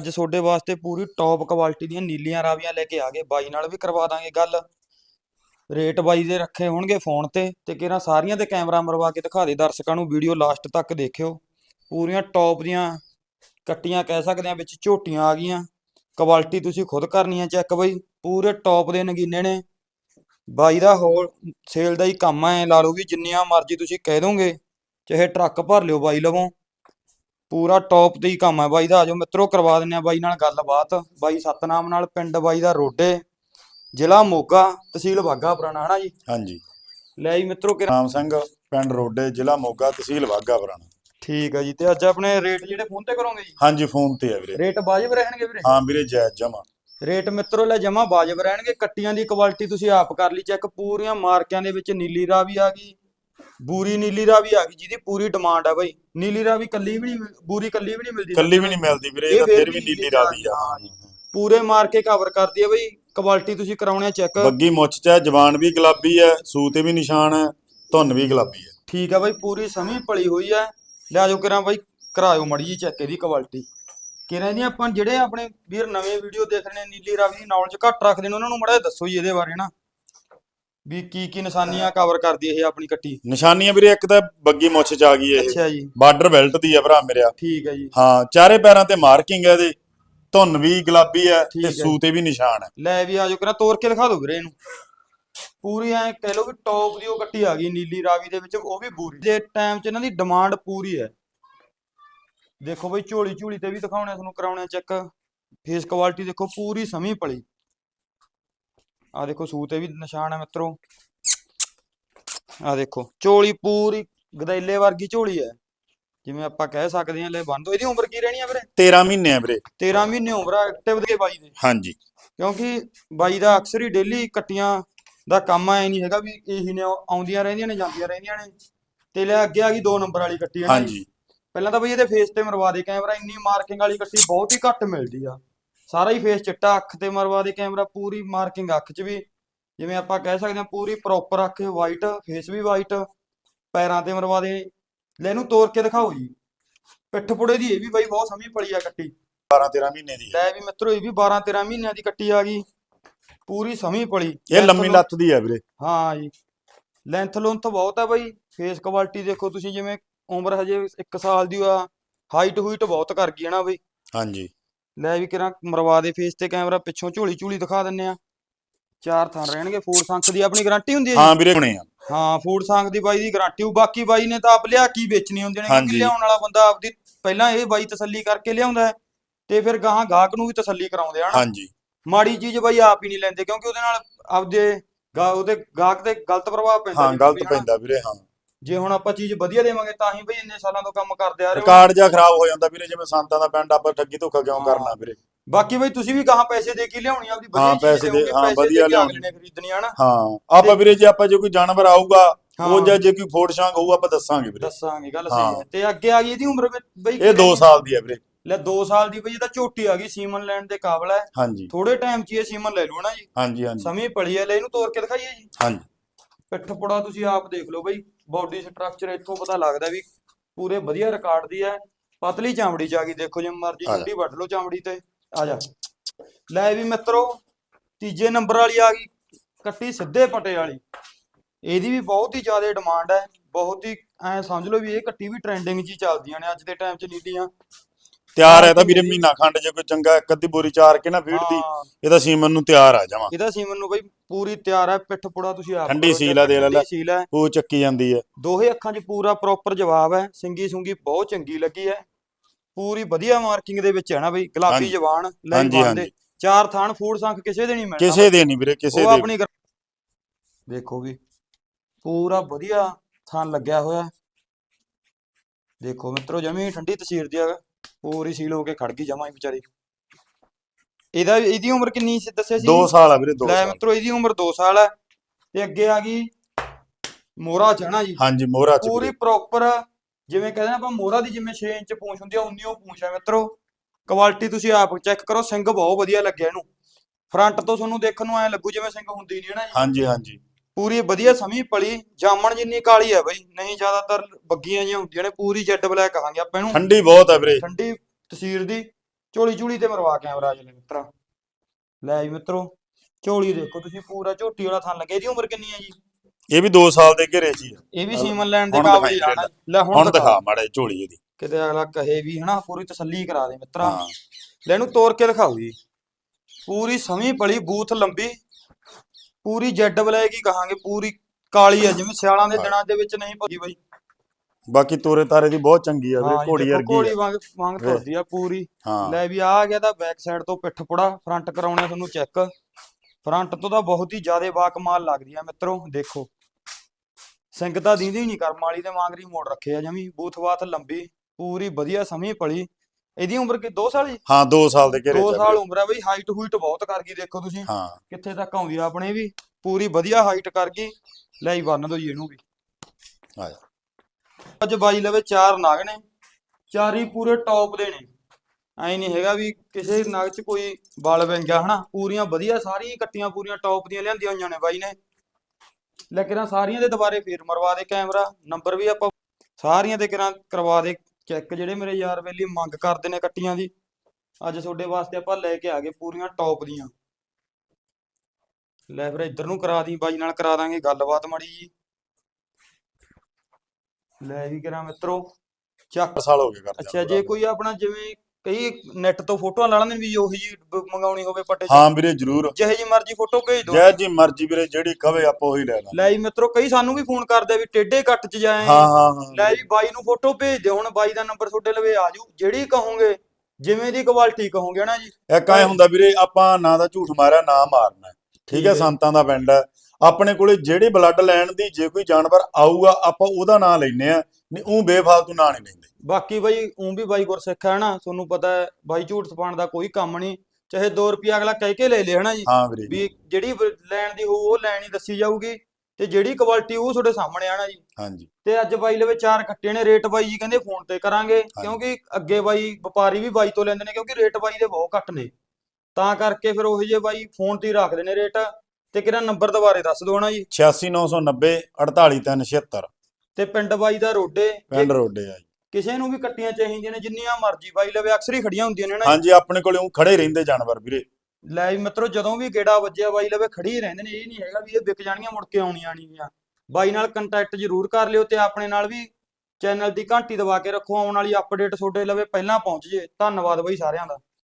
ਅੱਜ ਤੁਹਾਡੇ ਵਾਸਤੇ ਪੂਰੀ ਟੌਪ ਕੁਆਲਿਟੀ ਦੀਆਂ ਨੀਲੀਆਂ ਰਾਵੀਆਂ ਲੈ ਕੇ ਆ ਗਏ। ਬਾਈ ਨਾਲ ਵੀ ਕਰਵਾ ਦਾਂਗੇ ਗੱਲ। ਰੇਟ ਬਾਈ ਦੇ ਰੱਖੇ ਹੋਣਗੇ ਫੋਨ ਤੇ ਤੇ ਕਿਹਨਾਂ ਸਾਰੀਆਂ ਤੇ ਕੈਮਰਾ ਮਰਵਾ ਕੇ ਦਿਖਾ ਦੇ। ਦਰਸ਼ਕਾਂ ਨੂੰ ਵੀਡੀਓ ਲਾਸਟ ਤੱਕ ਦੇਖਿਓ। ਪੂਰੀਆਂ ਟੌਪ ਦੀਆਂ ਕੱਟੀਆਂ ਕਹਿ ਸਕਦੇ ਆ ਵਿੱਚ ਝੋਟੀਆਂ ਆ ਗਈਆਂ। ਕੁਆਲਿਟੀ ਤੁਸੀਂ ਖੁਦ ਕਰਨੀ ਆ ਚੈੱਕ ਬਈ। ਪੂਰੇ ਟੌਪ ਦੇ ਨਗੀਨੇ ਨੇ। ਬਾਈ ਦਾ ਹੋਲ ਸੇਲ ਦਾ ਹੀ ਕੰਮ ਐ ਲਾ ਲਓ ਵੀ ਜਿੰਨੀਆਂ ਮਰਜ਼ੀ ਤੁਸੀਂ ਕਹਿ ਦੋਗੇ, ਚਾਹੇ ਟਰੱਕ ਭਰ ਲਿਓ ਬਾਈ ਲਵੋਂ। ਪੂਰਾ ਟੌਪ ਤੇ ਹੀ ਕੰਮ ਹੈ ਬਾਈ ਦਾ ਆਜੋ ਮਿੱਤਰੋ ਕਰਵਾ ਦਿੰਨੇ ਆ ਬਾਈ ਨਾਲ ਗੱਲਬਾਤ। ਬਾਈ ਸਤਨਾਮ ਨਾਲ ਪਿੰਡ ਬਾਈ ਦਾ ਰੋਡੇ ਜ਼ਿਲ੍ਹਾ ਮੋਗਾ ਤਹਿਸੀਲ ਬਾਗਾ ਪੁਰਾਣਾ ਹਨਾ ਜੀ? ਹਾਂਜੀ। ਲੈ ਜੀ ਮਿੱਤਰੋ ਕਿ ਰਾਮ ਸਿੰਘ ਪਿੰਡ ਰੋਡੇ ਜ਼ਿਲ੍ਹਾ ਮੋਗਾ ਤਹਿਸੀਲ ਬਾਗਾ ਪੁਰਾਣਾ ਠੀਕ ਹੈ ਜੀ ਤੇ ਅੱਜ ਆਪਣੇ ਰੇਟ ਜਿਹੜੇ ਫੋਨ ਤੇ ਕਰੋਗੇ ਜੀ? ਹਾਂਜੀ ਫੋਨ ਤੇ ਆ ਵੀਰੇ। ਰੇਟ ਵਾਜਬ ਰਹਿਣਗੇ ਵੀਰੇ? ਹਾਂ ਵੀਰੇ ਜਾਇਜ਼ ਜਮਾ ਰੇਟ ਮਿੱਤਰੋ ਲੈ ਜਮਾ ਵਾਜਬ ਰਹਿਣਗੇ। ਕੱਟੀਆਂ ਦੀ ਕੁਆਲਿਟੀ ਤੁਸੀਂ ਆਪ ਕਰ ਲਈ ਚੈੱਕ ਪੂਰੀਆਂ ਮਾਰਕਿਆਂ ਦੇ ਵਿੱਚ ਨੀਲੀ ਰਾ ਵੀ ਆ ਗਈ ਬੂਰੀ ਨੀਲੀ ਰਾ ਵੀ ਆ ਗਈ ਜਿਹਦੀ ਪੂਰੀ ਡਿਮਾਂਡ ਆ ਬਾਈ। ਨੀਲੀ ਰਾ ਵੀ ਕੱਲੀ ਵੀ ਨਹੀਂ ਬੂਰੀ ਕੱਲੀ ਵੀ ਨਹੀਂ ਮਿਲਦੀ ਕੱਲੀ ਵੀ ਨਹੀਂ ਮਿਲਦੀ ਵੀਰੇ ਇਹ ਫਿਰ ਵੀ ਨੀਲੀ ਰਾਵੀ ਆ। ਹਾਂ ਪੂਰੇ ਮਾਰ ਕੇ ਕਵਰ ਕਰਦੀ ਆ ਬਈ ਕੁਆਲਿਟੀ ਤੁਸੀਂ ਕਰਾਉਣੇ ਚੈੱਕ ਬੱਗੀ ਮੁੱਛ ਚ ਹੈ ਜਵਾਨ ਵੀ ਗੁਲਾਬੀ ਹੈ ਸੂ ਤੇ ਵੀ ਨਿਸ਼ਾਨ ਹੈ ਧੁੰਨ ਵੀ ਗੁਲਾਬੀ ਹੈ। ਠੀਕ ਆ ਬਾਈ ਪੂਰੀ ਸਮੀ ਪਲੀ ਹੋਈ ਆ ਲੈ ਜਾਓ ਕਰਾਂ ਬਾਈ ਕਰਾਇਓ ਮੜੀ ਜੀ ਚੈੱਕ ਇਹਦੀ ਕੁਆਲਿਟੀ ਕਿਰਾਂ ਦੀ ਆਪਾਂ ਜਿਹੜੇ ਆਪਣੇ ਵੀਰ ਨਵੇਂ ਵੀਡੀਓ ਦੇਖ ਰਹੇ ਨੇ ਨੀਲੀ ਰਾਵੀ ਦੀ ਨੌਲੇਜ ਘੱਟ ਰੱਖਦੇ ਨੇ ਉਹਨਾਂ ਨੂੰ ਮੜਾ ਦੱਸੋ ਜੀ ਇਹਦੇ ਬਾਰੇ ਨਾ। ਵੀ ਕੀ ਕੀ ਨਿਸ਼ਾਨੀਆਂ ਕਵਰ ਕਰਦੀ ਇਹ ਆਪਣੀ ਕੱਟੀ? ਨਿਸ਼ਾਨੀਆਂ ਵੀਰੇ ਇੱਕ ਤਾਂ ਬੱਗੀ ਮੁੱਛ ਚ ਆ ਗਈ ਇਹ। ਅੱਛਾ ਜੀ। ਬਾਰਡਰ ਬੈਲਟ ਦੀ ਆ ਭਰਾ ਮੇਰਿਆ। ਠੀਕ ਹੈ ਜੀ। ਹਾਂ ਚਾਰੇ ਪੈਰਾਂ ਤੇ ਮਾਰਕਿੰਗ ਹੈ ਇਹਦੇ। ਧੁੰਨ ਵੀ ਗੁਲਾਬੀ ਹੈ ਤੇ। ਸੂ ਤੇ ਵੀ ਨਿਸ਼ਾਨ ਹੈ ਲੈ ਵੀ ਆਜੋ ਕਰਾਂ ਤੋੜ ਕੇ ਦਿਖਾ ਦਿਓ ਵੀਰੇ ਇਹਨੂੰ। ਪੂਰੀ ਐ ਕਹਿ ਲਓ ਵੀ ਟੌਪ ਦੀ ਉਹ ਕੱਟੀ ਆ ਗਈ ਨੀਲੀ ਰਾਵੀ ਦੇ ਵਿੱਚ ਉਹ ਵੀ ਬੂਰੀ। ਦੇ ਟਾਈਮ 'ਚ ਇਹਨਾਂ ਦੀ ਡਿਮਾਂਡ ਪੂਰੀ ਹੈ ਦੇਖੋ ਬਈ ਝੋਲੀ ਝੂਲੀ ਤੇ ਵੀ ਦਿਖਾਉਣੇ ਤੁਹਾਨੂੰ ਕਰਾਉਣੇ ਚੈੱਕ ਫੇਸ ਕੁਆਲਿਟੀ ਦੇਖੋ ਪੂਰੀ ਸਮੀ ਪਲੀ। ਆ ਦੇਖੋ ਸੂ ਤੇ ਵੀ ਨਿਸ਼ਾਨ ਹੈ ਮਿੱਤਰੋ। ਆ ਦੇਖੋ ਝੋਲੀ ਪੂਰੀ ਗਦੈਲੇ ਵਰਗੀ ਝੋਲੀ ਹੈ ਜਿਵੇਂ ਆਪਾਂ ਕਹਿ ਸਕਦੇ ਹਾਂ ਲੈ ਬੰਦ ਇਹਦੀ ਉਮਰ ਕੀ ਰਹਿਣੀ ਆ ਵੀਰੇ? 13 ਮਹੀਨੇ ਆ ਵੀਰੇ। 13 ਮਹੀਨੇ ਉਮਰ ਆ ਐਕਟਿਵ ਦੇ ਬਾਈ ਦੇ। ਹਾਂਜੀ। ਕਿਉਂਕਿ ਬਾਈ ਦਾ ਅਕਸਰ ਹੀ ਡੇਲੀ ਕੱਟੀਆਂ ਦਾ ਕੰਮ ਐ ਨਹੀਂ ਹੈਗਾ ਵੀ ਇਹੀ ਨੇ ਆਉ- ਆਉਂਦੀਆਂ ਰਹਿੰਦੀਆਂ ਨੇ ਜਾਂਦੀਆਂ ਰਹਿੰਦੀਆਂ ਨੇ। ਤੇ ਲੈ ਅੱਗੇ ਆ ਗਈ 2 ਨੰਬਰ ਵਾਲੀ ਕੱਟੀ ਹੈ। ਹਾਂਜੀ। ਪਹਿਲਾਂ ਤਾਂ ਬਈ ਇਹਦੇ ਫੇਸ ਤੇ ਮਰਵਾ ਦੇ ਕੈਮਰਾ ਇੰਨੀ ਮਾਰਕਿੰਗ ਵਾਲੀ ਕੱਟੀ ਬਹੁਤ ਹੀ ਘੱਟ ਮਿਲਦੀ ਆ। ਸਾਰਾ ਹੀ ਫੇਸ ਚਿੱਟਾ ਅੱਖ ਤੇ ਮਰਵਾ ਦੇ ਕੈਮਰਾ ਪੂਰੀ ਮਾਰਕਿੰਗ ਅੱਖ 'ਚ ਵੀ। ਜਿਵੇਂ ਆਪਾਂ ਕਹਿ ਸਕਦੇ ਹਾਂ ਪੂਰੀ ਪ੍ਰੋਪਰ ਅੱਖ ਵਾਈਟ ਫੇਸ ਵੀ ਵਾਈਟ ਪੈਰਾਂ ਤੇ ਮਰਵਾ ਦੇ। ਲੈ ਇਹਨੂੰ ਤੋੜ ਕੇ ਦਿਖਾਓ ਜੀ। ਪਿੱਠ ਪੁੜੇ ਦੀ ਇਹ ਵੀ ਬਾਈ ਬਹੁਤ ਸਮੀ ਪਲੀ ਆ ਕੱਟੀ। 12 13 ਮਹੀਨੇ ਦੀ ਲੈ ਵੀ ਮਿੱਤਰੋ ਇਹ ਵੀ 12 13 ਮਹੀਨਿਆਂ ਦੀ ਕੱਟੀ ਆ ਗਈ। ਪੂਰੀ ਸਮੀ ਪਲੀ। ਇਹ ਲੰਮੀ ਲੱਤ ਦੀ ਹੈ ਵੀਰੇ। ਹਾਂ ਜੀ। ਲੈਂਥ ਲੁੰਥ ਬਹੁਤ ਹੈ ਬਾਈ। ਫੇਸ ਕੁਆਲਿਟੀ ਦੇਖੋ ਤੁਸੀਂ ਜਿਵੇਂ ਉਮਰ ਹਜੇ 1 ਸਾਲ ਦੀ ਆ। ਹਾਈਟ ਹੂਈਟ ਬਹੁਤ ਕਰ ਗਈ ਹੈ ਨਾ ਬਈ। ਹਾਂਜੀ। ਲੈ ਵੀ ਕਿਰਾਂ ਮਰਵਾ ਦੇ ਫੇਸ ਤੇ ਕੈਮਰਾ ਪਿੱਛੋਂ ਝੋਲੀ ਝੂਲੀ ਦਿਖਾ ਦਿੰਨੇ ਆ। ਚਾਰ ਥਾਂ ਰਹਿਣਗੇ ਫੂਡ ਸੰਖ ਦੀ ਆਪਣੀ ਗਾਰੰਟੀ ਹੁੰਦੀ ਹੈ ਜੀ। ਹਾਂ ਵੀਰੇ ਹੁਣੇ ਆ। ਹਾਂ ਫੂਡ ਸੰਖ ਦੀ ਬਾਈ ਦੀ ਗਾਰੰਟੀ ਉਹ ਬਾਕੀ ਬਾਈ ਨੇ ਤਾਂ ਆਪ ਲਿਆ ਕੀ ਵੇਚਣੀ ਹੁੰਦੀ ਨੇ? ਕਿਉਂਕਿ ਹਾਂਜੀ। ਲਿਆਉਣ ਵਾਲਾ ਬੰਦਾ ਆਪਦੀ ਪਹਿਲਾਂ ਇਹ ਬਾਈ ਤਸੱਲੀ ਕਰਕੇ ਲਿਆਉਂਦਾ ਹੈ ਤੇ ਫਿਰ ਗਾਹਾਂ ਗਾਹਕ ਨੂੰ ਵੀ ਤਸੱਲੀ ਕਰਾਉਂਦੇ ਹਨ? ਹਾਂਜੀ। ਮਾੜੀ ਚੀਜ਼ ਬਾਈ ਆਪ ਹੀ ਨਹੀਂ ਲੈਂਦੇ ਕਿਉਂਕਿ ਉਹਦੇ ਨਾਲ ਆਪਦੇ ਗਾ ਉਹਦੇ ਗਾਹਕ ਤੇ ਗਲਤ ਪ੍ਰਭਾਵ ਪੈਂਦਾ ਹਾਂ ਜੀ ਗਲਤ ਹਨਾ। ਪੈਂਦਾ ਵੀਰੇ ਹਾਂ। ਜੇ ਹੁਣ ਆਪਾਂ ਚੀਜ਼ ਵਧੀਆ ਦੇਵਾਂਗੇ ਤਾਂ ਹੀ ਬਈ ਇੰਨੇ ਸਾਲਾਂ ਤੋਂ ਕੰਮ ਕਰਦੇ ਆ ਰਹੇ ਹੋ। ਰਿਕਾਰਡ ਜਾਂ ਖਰਾਬ ਹੋ ਜਾਂਦਾ ਵੀਰੇ ਜਿਵੇਂ ਸੰਤਾਂ ਦਾ ਪਿੰਡ ਆਪਾਂ ਠੱਗੀ ਧੋਖਾ ਕਿਉਂ। ਕਰਨਾ ਵੀਰੇ? ਬਾਕੀ ਬਈ ਤੁਸੀਂ ਵੀ ਕਹਾਂ ਪੈਸੇ ਦੇ ਕੇ ਲਿਆਉਣੀ ਆਪਦੀ ਵਧੀਆ ਹਾਂ, ਪੈਸੇ ਦੇ- ਹਾਂ, ਵਧੀਆ ਲਿਆਉਣੀ। ਨੇ ਖਰੀਦਣੀ ਆ ਨਾ। ਹਾਂ ਆਪਾਂ ਵੀਰੇ ਜੇ ਆਪਾਂ ਜੇ ਕੋਈ ਜਾਨਵਰ ਆਊਗਾ। ਉਹ ਜਾਂ ਜੇ ਕੋਈ ਫੋੜ ਸ਼ਾਂਗ ਹੋਊ ਆਪਾਂ ਦੱਸਾਂਗੇ ਵੀਰੇ। ਦੱਸਾਂਗੇ ਗੱਲ। ਸਹੀ ਹੈ। ਤੇ ਅੱਗੇ ਆ ਗਈ ਇਹਦੀ ਉਮਰ ਵੀ ਬਈ ਇਹ 2 ਸਾਲ ਦੀ ਹੈ ਵੀਰੇ। ਲੈ 2 ਸਾਲ ਦੀ ਬਈ ਇਹਦਾ ਝੋਟੀ ਆ ਗਈ ਸੀਮਨ ਲੈਣ ਦੇ ਕਾਬਲ ਹੈ। ਹਾਂਜੀ। ਥੋੜੇ ਟਾਈਮ 'ਚ ਇਹ ਸੀਮਨ ਲੈ ਲੂ ਨਾ ਜੀ। ਹਾਂਜੀ ਹਾਂਜੀ। ਸਮੀ ਪੜੀ ਹੈ। ਲੈ ਇਹਨੂੰ ਤੋੜ ਕੇ ਦਿਖਾਈਏ ਜੀ। ਹਾਂਜੀ। ਪਿੱਠ ਪੁੜਾ ਤੁਸੀਂ ਆਪ ਦੇਖ ਲਓ ਬਈ। ਬਾਡੀ ਸਟਰਕਚਰ ਇੱਥੋਂ ਪਤਾ ਲੱਗਦਾ ਵੀ ਪੂਰੇ ਵਧੀਆ ਰਿਕਾਰਡ ਦੀ ਹੈ। ਪਤਲੀ ਚਾਮੜੀ ਚ ਆ ਗਈ ਦੇਖੋ ਜੇ ਮਰਜ਼ੀ ਆ ਜਾ। ਮੁੰਡੀ ਵੱਢ ਲਓ ਚਾਮੜੀ ਤੇ। ਆ ਜਾ। ਲੈ ਵੀ ਮਿੱਤਰੋ ਤੀਜੇ ਨੰਬਰ ਵਾਲੀ ਆ ਗਈ ਕੱਟੀ ਸਿੱਧੇ ਪਟੇ ਵਾਲੀ। ਇਹਦੀ ਵੀ ਬਹੁਤ ਹੀ ਜ਼ਿਆਦਾ ਡਿਮਾਂਡ ਹੈ। ਬਹੁਤ ਹੀ ਐ ਸਮਝ ਲਓ ਵੀ ਇਹ ਕੱਟੀ ਵੀ ਟ੍ਰੈਂਡਿੰਗ 'ਚ ਹੀ ਚੱਲਦੀਆਂ ਨੇ ਅੱਜ ਦੇ ਟਾਈਮ 'ਚ ਨੀਲੀਆਂ ਤਿਆਰ ਹੈ ਤਾਂ ਵੀਰੇ ਮਹੀਨਾ ਖੰਡ ਜੇ ਕੋਈ ਚੰਗਾ ਇੱਕ ਅੱਧੀ ਬੋਰੀ ਚਾਰ ਕੇ ਨਾ ਫੀਡ ਦੀ ਇਹਦਾ ਸੀਮਨ ਨੂੰ ਤਿਆਰ ਆ ਜਾਵਾਂ। ਇਹਦਾ ਸੀਮਨ ਨੂੰ ਬਈ ਪੂਰੀ ਤਿਆਰ ਹੈ ਪਿੱਠ ਪੁੜਾ ਤੁਸੀਂ ਆਪ ਠੰਡੀ ਸੀਲ ਆ, ਦੇਖ ਲੈ ਲੈ। ਠੰਡੀ ਸੀਲ ਹੈ। ਉਹ ਚੱਕੀ ਜਾਂਦੀ ਹੈ। ਦੋਹੇ ਅੱਖਾਂ 'ਚ ਪੂਰਾ ਪ੍ਰੋਪਰ ਜਵਾਬ ਹੈ। ਸਿੰਗੀ ਸੁੰਗੀ ਬਹੁਤ ਚੰਗੀ ਲੱਗੀ ਹੈ। ਪੂਰੀ ਵਧੀਆ ਮਾਰਕਿੰਗ ਦੇ ਵਿੱਚ ਹੈ ਨਾ ਬਈ। ਗੁਲਾਬੀ ਹਾਂਜੀ। ਜਵਾਨ ਲੈ ਹਾਂਜੀ, ਬੰਦੇ ਹਾਂਜੀ। ਚਾਰ ਥਾਣ ਫੂਡ ਸੰਖ ਕਿਸੇ ਦੇ ਨਹੀਂ ਮਿਲਦਾ ਕਿਸੇ ਦੇ ਨਹੀਂ ਵੀਰੇ ਕਿਸੇ ਉਹ ਦੇ ਆਪਣੀ ਗਰ- ਦੇਖੋ ਵੀ ਪੂਰਾ ਵਧੀਆ ਥਾਨ ਲੱਗਿਆ ਹੋਇਆ। ਦੇਖੋ ਮਿੱਤਰੋ ਜਮੀ ਠੰਡੀ ਤਸੀਰ ਦੀ ਆ। ਪੂਰੀ ਸੀਲ ਹੋ ਕੇ ਖੜ ਗਈ ਜਮਾਂ ਹੀ ਵਿਚਾਰੀ। ਇਹਦਾ ਇਹਦੀ ਉਮਰ ਕਿੰਨੀ ਸੀ ਦੱਸਿਆ ਸੀ? 2 ਸਾਲ ਆ ਵੀਰੇ 2 ਲੈ ਸਾਲ। ਮਿੱਤਰੋ ਇਹਦੀ ਉਮਰ 2 ਸਾਲ ਹੈ ਤੇ ਅੱਗੇ ਆ ਗਈ ਮੋਰਾ ਚਣਾ ਜੀ। ਹਾਂਜੀ ਮੋਹਰਾ ਚ ਪੂਰੀ ਵੀਰੇ। ਪ੍ਰੋਪਰ ਜਿਵੇਂ ਕਹਿੰਦੇ ਨੇ ਆਪਾਂ ਮੋਹਰਾ ਦੀ ਜਿਵੇਂ 6 ਇੰਚ ਪੂੰਛ ਹੁੰਦੀ ਆ ਉਨੀ ਉਹ ਪੂੰਛ ਹੈ ਮਿੱਤਰੋ। ਕੁਆਲਿਟੀ ਤੁਸੀਂ ਆਪ ਚੈੱਕ ਕਰੋ ਸਿੰਘ ਬਹੁਤ ਵਧੀਆ ਲੱਗਿਆ ਇਹਨੂੰ। ਫਰੰਟ ਤੋਂ ਤੁਹਾਨੂੰ ਦੇਖਣ ਨੂੰ ਐ ਲੱਗੂ ਜਿਵੇਂ ਸਿੰਘ ਹੁੰਦੀ ਨਹੀਂ ਹੈ ਨਾ ਜੀ। ਹਾਂਜੀ ਹਾਂਜੀ। ਪੂਰੀ ਵਧੀਆ ਸਮੀ ਪਲੀ ਜਾਮਣ ਜਿੰਨੀ ਕਾਲੀ ਹੈ ਬਈ ਨਹੀਂ ਜ਼ਿਆਦਾਤਰ ਬੱਗੀਆਂ ਜਿਹੀਆਂ ਹੁੰਦੀਆਂ ਨੇ ਪੂਰੀ ਜੈਡ ਬਲੈਕ ਕਹਾਂਗੇ ਆਪਾਂ ਇਹਨੂੰ। ਠੰਡੀ ਬਹੁਤ ਆ ਵੀਰੇ। ਠੰਡੀ ਤਸੀਰ ਦੀ। ਝੋਲੀ ਝੂਲੀ ਤੇ ਮਰਵਾ ਕੈਮਰਾ ਜੇ ਮਿੱਤਰਾ। ਲੈ ਜੀ ਮਿੱਤਰੋ ਝੋਲੀ ਦੇਖੋ ਤੁਸੀਂ ਪੂਰਾ ਝੋਟੀ ਵਾਲਾ ਥਣ ਲੱਗੇ। ਇਹਦੀ ਉਮਰ ਕਿੰਨੀ ਹੈ ਜੀ? ਇਹ ਵੀ 2 ਸਾਲ ਦੇ ਘਰੇ 'ਚ ਹੀ ਆ। ਇਹ ਵੀ ਸੀਮਨ ਲੈਣ ਦੇ ਹੁਣ ਕਾਬਿਲ ਦਿਖਾਈ ਜਾਣਾ ਲੈ ਹੁਣ ਦਿਖਾ ਮਾੜੇ ਝੋਲੀ ਇਹਦੀ। ਕਿਤੇ ਅਗਲਾ ਕਹੇ ਵੀ ਹਨਾ ਪੂਰੀ ਤਸੱਲੀ ਕਰਾ ਦੇ ਮਿੱਤਰਾ। ਹਾਂ। ਲੈ ਇਹਨੂੰ ਤੋੜ ਕੇ ਦਿਖਾਓ ਜੀ। ਪੂਰੀ ਸਮੀ ਪਲੀ ਬੂਥ ਲੰਬੀ। ਪੂਰੀ ਜੈਡ ਬਲੈਕ ਹੀ ਕਹਾਂਗੇ। ਪੂਰੀ ਕਾਲੀ ਹੈ ਜਿਵੇਂ ਸਿਆਲਾਂ ਦੇ ਹਾਂ। ਦਿਨਾਂ ਦੇ ਵਿੱਚ ਨਹੀਂ ਭੱਜੀ ਬਈ। ਬਾਕੀ ਤੋਰੇ ਤਾਰੇ ਦੀ ਬਹੁਤ ਚੰਗੀ ਆ ਵੀਰੇ ਹਾਂ ਘੋੜੀ ਵਰਗੀ ਘੋੜੀ। ਵਾਂਗ ਵਾਂਗ। ਤੁਰਦੀ ਆ ਪੂਰੀ। ਹਾਂ। ਲੈ ਵੀ ਆ ਗਿਆ ਤਾਂ ਬੈਕ ਸਾਈਡ ਤੋਂ ਪਿੱਠ ਪੁੜਾ ਫਰੰਟ ਕਰਾਉਣੇ ਤੁਹਾਨੂੰ ਚੈੱਕ ਫਰੰਟ ਤੋਂ ਤਾਂ ਬਹੁਤ ਹੀ ਜ਼ਿਆਦਾ ਬਾਕਮਾਲ ਲੱਗਦੀ ਆ ਮਿੱਤਰੋ ਦੇਖੋ। ਸਿੰਘ ਤਾਂ ਦੀਂਦੀ ਨਹੀਂ ਕਰਮ ਵਾਲੀ ਤੇ ਮਾਂਗਰੀ ਮੋੜ ਰੱਖੇ ਆ ਜਮੀ। ਬੂਥ-ਬਾਥ ਲੰਬੀ ਪੂਰੀ ਵਧੀਆ ਸਮੀ ਪਲੀ ਇਹਦੀ ਉਮਰ ਕਿ 2 ਸਾਲ ਜੀ? ਹਾਂ 2 ਸਾਲ ਦੇ ਘਰੇ 2 ਚ ਆ ਸਾਲ। ਉਮਰ ਆ ਬਈ ਹਾਈਟ ਹੂਈਟ ਬਹੁਤ ਕਰ ਗਈ ਦੇਖੋ ਤੁਸੀਂ। ਹਾਂ। ਕਿੱਥੇ ਤੱਕ ਆਉਂਦੀ ਆ ਆਪਣੇ ਵੀ। ਪੂਰੀ ਵਧੀਆ ਹਾਈਟ ਕਰ ਗਈ। ਲੈ ਹੀ ਬੰਨ ਦੋ ਜੀ ਇਹਨੂੰ ਵੀ। ਆ ਜਾ। ਅੱਜ ਬਾਈ ਲਵੇ ਚਾਰ ਨਾਗ ਨੇ, ਚਾਰ ਹੀ ਪੂਰੇ ਟੌਪ ਦੇ ਨੇ। ਐ ਨਹੀਂ ਹੈਗਾ ਵੀ ਕਿਸੇ ਨਾਗ 'ਚ ਕੋਈ ਬਲ ਵੰਗਿਆ, ਹਨਾ? ਪੂਰੀਆਂ ਵਧੀਆ, ਸਾਰੀਆਂ ਕੱਟੀਆਂ ਪੂਰੀਆਂ ਟੌਪ ਦੀਆਂ ਲਿਆਂਦੀਆਂ ਹੋਈਆਂ ਨੇ ਬਾਈ ਨੇ। ਲੈ ਕਿਰਾਂ ਸਾਰੀਆਂ ਦੇ ਦੁਬਾਰੇ ਫੇਰ ਮਰਵਾ ਦੇ ਕੈਮਰਾ ਨੰਬਰ ਵੀ ਆਪਾਂ ਸਾਰੀਆਂ ਦੇ ਕਿਰਾਂ, ਕਰਵਾ ਦੇ। ਚੈੱਕ ਜਿਹੜੇ ਮੇਰੇ ਯਾਰ ਵੇਲੀ ਮੰਗ ਕਰਦੇ ਨੇ ਕੱਟੀਆਂ ਦੀ, ਅੱਜ ਤੁਹਾਡੇ ਵਾਸਤੇ ਆਪਾਂ ਲੈ ਕੇ ਆ ਗਏ ਪੂਰੀਆਂ ਟੌਪ ਦੀਆਂ। ਲੈ ਫਿਰ ਇੱਧਰ ਨੂੰ ਕਰਾ ਦੀ, ਬਾਈ ਨਾਲ ਕਰਾ ਦਾਂਗੇ ਗੱਲਬਾਤ ਮਾੜੀ ਜੀ। ਲੈ ਵੀ ਕਰਾਂ ਮਿੱਤਰੋ। ਚੱਕ। ਸਾਲ ਹੋ ਗਏ ਕਰਦੇ ਅੱਛਾ ਜੇ ਕੋਈ ਆਪਣਾ ਜਿਵੇਂ ਕਈ ਨੈਟ ਤੋਂ ਫੋਟੋਆਂ ਲਾ ਲੈਂਦੇ ਨੇ ਵੀ ਉਹੀ ਜੀ ਮੰਗਾਉਣੀ ਹੋਵੇ ਪੱਟੇ ਚ। ਹਾਂ ਵੀਰੇ ਜਰੂਰ। ਜਿਹੇ ਜੀ ਮਰਜ਼ੀ ਫੋਟੋ ਭੇਜ ਦਿਓ। ਜੈ ਜੀ ਮਰਜ਼ੀ ਵੀਰੇ ਜਿਹੜੀ ਕਵੇ ਆਪਾਂ ਉਹੀ ਲੈ ਲਾਂਗੇ। ਲੈ ਜੀ ਮਿੱਤਰੋ ਕਈ ਸਾਨੂੰ ਵੀ ਫੋਨ ਕਰਦੇ ਆ ਵੀ ਟੇਢੇ ਕੱਟ ਚ ਜਾਏ। ਹਾਂ ਹਾਂ ਹਾਂ ਲੈ ਜੀ ਬਾਈ ਨੂੰ ਫੋਟੋ ਭੇਜ ਦਿਓ ਹੁਣ ਬਾਈ ਦਾ ਨੰਬਰ ਤੁਹਾਡੇ ਲਵੇ ਆ ਜੂ। ਜਿਹੜੀ ਕਹੋਗੇ ਜਿਵੇਂ ਦੀ ਕੁਆਲਿਟੀ ਕਹੋਗੇ ਨਾ ਜੀ? ਇੱਕ ਐ ਹੁੰਦਾ ਵੀਰੇ ਆਪਾਂ ਨਾ ਦਾ ਝੂਠ ਮਾਰਿਆ ਨਾ ਮਾਰਨਾ। ਠੀਕ ਠੀਕ ਹੈ ਹੈ। ਸੰਤਾਂ ਦਾ ਪਿੰਡ ਹੈ। ਆਪਣੇ ਕੋਲੇ ਜਿਹੜੇ ਬਲੱਡ ਲੈਣ ਦੀ ਜੇ ਕੋਈ ਜਾਨਵਰ ਆਊਗਾ ਆਪਾਂ ਉਹਦਾ ਨਾਂ ਲੈਨੇ ਆ ਨਹੀਂ ਉਹ ਬੇਫਾਲਤੂ ਨਾਂ ਨਹੀਂ ਲੈਂਦੇ। ਬਾਕੀ ਬਾਈ ਉਂ ਵੀ ਬਾਈ ਗੁਰਸਿੱਖ ਹੈ ਨਾ ਤੁਹਾਨੂੰ ਪਤਾ ਹੈ ਬਾਈ ਝੂਠ ਸਪਾਣ ਦਾ ਕੋਈ ਕੰਮ ਨਹੀਂ। ਚਾਹੇ 2 ਰੁਪਿਆ ਅਗਲਾ ਕਹਿ ਕੇ ਲੈ ਲੇ ਹਨਾ ਜੀ? ਹਾਂ ਵੀਰੇ ਵੀ ਜਿਹੜੀ ਵ- ਲੈਣ ਦੀ ਹੋਊ ਉਹ ਲੈਣੀ ਦੱਸੀ ਜਾਊਗੀ। ਤੇ ਜਿਹੜੀ ਕੁਆਲਿਟੀ ਉਹ ਤੁਹਾਡੇ ਸਾਹਮਣੇ ਆਣਾ ਜੀ। ਹਾਂਜੀ। ਤੇ ਅੱਜ ਬਾਈ ਲਵੇ ਚਾਰ ਕੱਟੇ ਨੇ ਰੇਟ ਬਾਈ ਜੀ ਕਹਿੰਦੇ ਫੋਨ ਤੇ ਕਰਾਂਗੇ। ਕਿਉਂਕਿ ਅੱਗੇ ਬਾਈ ਵਪਾਰੀ ਵੀ ਬਾਈ ਤੋਂ ਲੈਂਦੇ ਨੇ ਕਿਉਂਕਿ ਰੇਟ ਬਾਈ ਦੇ ਬਹੁਤ ਘੱਟ ਨੇ। ਤਾਂ ਕਰਕੇ ਫਿਰ ਉਹੀ ਜੇ ਬਾਈ ਫੋਨ ਤੇ ਹੀ ਰੱਖਦੇ ਨੇ ਰੇਟ ਤੇ ਕਿਹੜਾ ਨੰਬਰ ਦੁਬਾਰੇ ਦੱਸ ਦਿਓ ਨਾ ਜੀ? 86990 48376 ਤੇ ਪਿੰਡ ਬਾਈ ਦਾ ਰੋਡੇ ਪਿੰਡ ਰੋਡੇ ਆ ਜੀ। ਕਿਸੇ ਨੂੰ ਵੀ ਕੱਟੀਆਂ ਚਾਹੀਦੀਆਂ ਨੇ ਜਿੰਨੀਆਂ ਮਰਜ਼ੀ ਬਾਈ ਲਵੇ ਅਕਸਰ ਹੀ ਖੜੀਆਂ ਹੁੰਦੀਆਂ ਨੇ ਨਾ ਹਾਂਜੀ ਆਪਣੇ ਕੋਲੇ ਉਹ ਖੜੇ ਰਹਿੰਦੇ ਜਾਨਵਰ ਵੀਰੇ। ਲੈ ਮਿੱਤਰੋ ਜਦੋਂ ਵੀ ਗੇੜਾ ਵੱਜਿਆ ਬਾਈ ਲਵੇ ਖੜੀ ਹੀ ਰਹਿੰਦੇ ਨੇ। ਇਹ ਨਹੀਂ ਹੈਗਾ ਵੀ ਇਹ ਵਿਕ ਜਾਣੀਆਂ ਮੁੜ ਕੇ ਆਉਣੀਆਂ ਨਹੀਂ ਆ। ਬਾਈ ਨਾਲ ਕੰਟੈਕਟ ਜ਼ਰੂਰ ਕਰ ਲਿਓ ਤੇ ਆਪਣੇ ਨਾਲ ਵੀ ਚੈਨਲ ਦੀ ਘੰਟੀ ਦਬਾ ਕੇ ਰੱਖੋ। ਆਉਣ ਵਾਲੀ ਅਪਡੇਟ ਤੁਹਾਡੇ ਲਵੇ ਪਹਿਲਾਂ ਪਹੁੰਚ ਜੇ। ਧੰਨਵਾਦ ਬਾਈ ਸਾਰਿਆਂ ਦਾ।